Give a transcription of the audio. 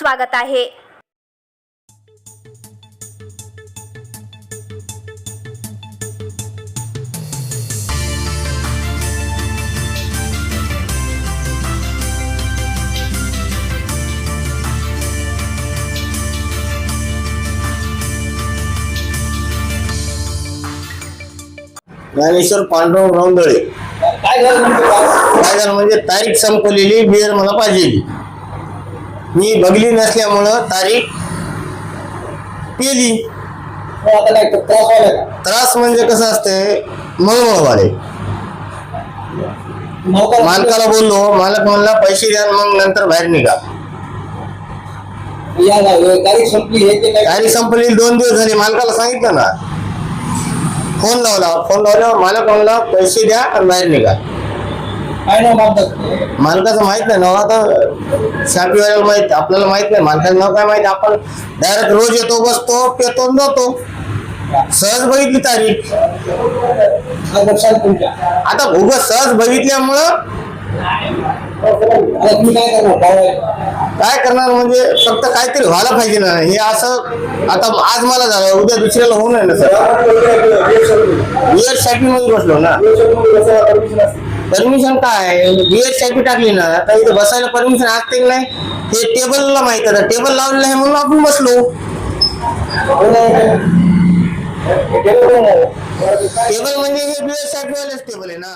स्वागत आहे. ज्ञानेश्वर पांडुरंग राऊंदळे काय झालं म्हणजे तारीख संपलेली बिअर मला पाहिजे. मी बघली नसल्यामुळं तारीख पेली. आता काय त्रास व्हायला का? त्रास म्हणजे कसं असते मळमळ नौकर- मालकाला बोललो. मालक म्हणला पैसे द्या मग नंतर बाहेर निघा. या ना, हे तारीख संपली हे ते काय तारीख संपलेली दोन दिवस झाले मालकाला सांगितलं ना. फोन लावला फोन लावल्यावर मालक म्हणला पैसे द्या आणि बाहेर निघा. काय नाव मागतात मालकाचं माहीत नाही नाव आता शापीवाल्याला माहीत आपल्याला माहीत नाही मालकाचं नाव काय माहीत आपण डायरेक्ट रोज येतो बसतो पेतो आणि जातो सहज बघितली तारीख हा तुमच्या आता उगं सहज बघितल्यामुळं आता तुम्ही काय करणार भाऊ काय करणार म्हणजे फक्त काहीतरी व्हायला पाहिजे ना हे असं आता आज मला झालं उद्या दुसऱ्याला होऊ नये ना सरसाठी मध्ये बसलो ना परमिशन काय? बीएडसाठी टाकली ना आता इथे बसायला परमिशन असते की नाही. हे टेबलला माहीत आहे टेबल लावलेलं आहे म्हणून आपण बसलो. टेबल म्हणजे हे बीएडसाठी वालेच टेबल आहे ना.